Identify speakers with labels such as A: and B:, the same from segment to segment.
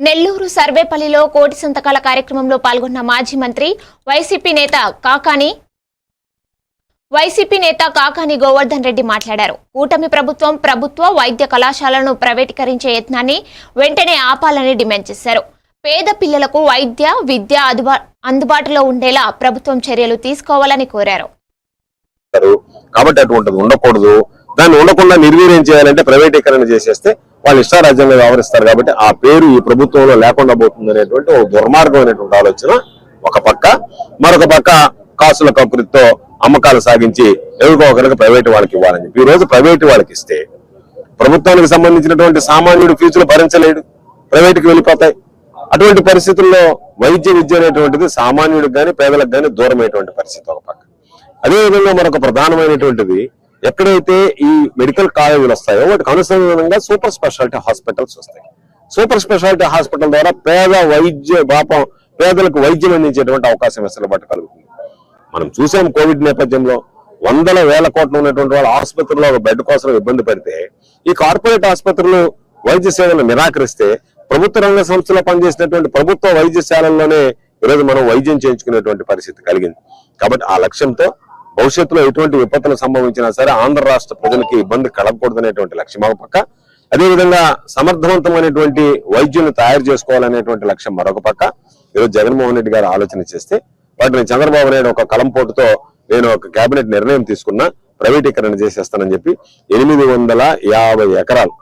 A: నెల్లూరు సర్వేపల్లిలో కోటి సంతకాల కార్యక్రమంలో పాల్గొన్న మాజీ మంత్రి వైసీపీ నేత కాకాని వైసీపీ నేత కాకాని గోవర్ధన్ రెడ్డి మాట్లాడారు. కూటమి ప్రభుత్వం ప్రభుత్వ వైద్య కళాశాలను ప్రైవేటీకరించే యత్నాన్ని వెంటనే ఆపాలని డిమాండ్ చేశారు. పేద పిల్లలకు వైద్య విద్య అందుబా అందుబాటులో ఉండేలా ప్రభుత్వం చర్యలు తీసుకోవాలని కోరారు.
B: కాబట్టి అటువంటిది ఉండకూడదు. దాన్ని ఉండకుండా నిర్వీర్యం చేయాలంటే ప్రైవేటీకరణ చేసేస్తే వాళ్ళు ఇష్టారాజ్యంగా వ్యవహరిస్తారు కాబట్టి ఆ పేరు ఈ ప్రభుత్వంలో లేకుండా పోతుంది అనేటువంటి ఒక దుర్మార్గమైనటువంటి ఆలోచన ఒక పక్క. మరొక పక్క కాసుల కకృతితో అమ్మకాలు సాగించి ఎవరికో ప్రైవేట్ వాళ్ళకి ఇవ్వాలని చెప్పి. ఈ రోజు ప్రైవేట్ వాళ్ళకి ఇస్తే ప్రభుత్వానికి సంబంధించినటువంటి సామాన్యుడు ఫీజులు భరించలేడు. ప్రైవేట్కి వెళ్ళిపోతాయి. అటువంటి పరిస్థితుల్లో వైద్య విద్య అనేటువంటిది సామాన్యుడికి కానీ పేదలకు కానీ దూరమైనటువంటి పరిస్థితి ఒక పక్క. అదేవిధంగా మరొక ప్రధానమైనటువంటిది ఎక్కడైతే ఈ మెడికల్ కాలేజీలు వస్తాయో వాటికి అనుసంధానంగా సూపర్ స్పెషాలిటీ హాస్పిటల్స్ వస్తాయి. సూపర్ స్పెషాలిటీ హాస్పిటల్ ద్వారా పేద వైద్య పాపం పేదలకు వైద్యం అందించేటువంటి అవకాశం వెసులుబాటు కలుగుతుంది. మనం చూసాం కోవిడ్ నేపథ్యంలో వందల వేల కోట్లు ఉన్నటువంటి వాళ్ళ ఆసుపత్రిలో ఒక బెడ్ కోసం ఇబ్బంది పడితే ఈ కార్పొరేట్ ఆసుపత్రులు వైద్య సేవలు నిరాకరిస్తే ప్రభుత్వ రంగ సంస్థలో పనిచేసినటువంటి ప్రభుత్వ వైద్యశాలల్లోనే ఈరోజు మనం వైద్యం చేయించుకునేటువంటి పరిస్థితి కలిగింది. కాబట్టి ఆ లక్ష్యంతో భవిష్యత్తులో ఎటువంటి విపత్తులు సంభవించినా సరే ఆంధ్ర రాష్ట్ర ప్రజలకి ఇబ్బంది కలగకూడదనేటువంటి లక్ష్యం ఒక పక్క. అదేవిధంగా సమర్థవంతమైనటువంటి వైద్యులను తయారు చేసుకోవాలనేటువంటి లక్ష్యం మరొక పక్క. ఈరోజు జగన్మోహన్ రెడ్డి గారు ఆలోచన చేస్తే వాటిని చంద్రబాబు నాయుడు ఒక కలంపోటుతో నేను ఒక కేబినెట్ నిర్ణయం తీసుకున్నా ప్రైవేటీకరణ చేసేస్తానని చెప్పి ఎనిమిది వందల యాభై ఎకరాలు.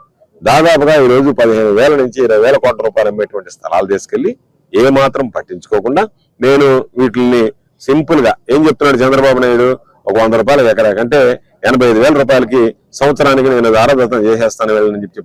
B: దాదాపుగా ఈ రోజు పదిహేను వేల నుంచి ఇరవై వేల కోట్ల రూపాయలు అమ్మేటువంటి స్థలాలు తీసుకెళ్ళి ఏమాత్రం పట్టించుకోకుండా నేను వీటిని సింపుల్గా ఏం చెప్తున్నాడు చంద్రబాబు నాయుడు? ఒక వంద రూపాయలు ఎకరా కంటే ఎనభై ఐదు వేల రూపాయలకి సంవత్సరానికి నేను దారదత్తం చేసేస్తాను వెళ్ళని చెప్పి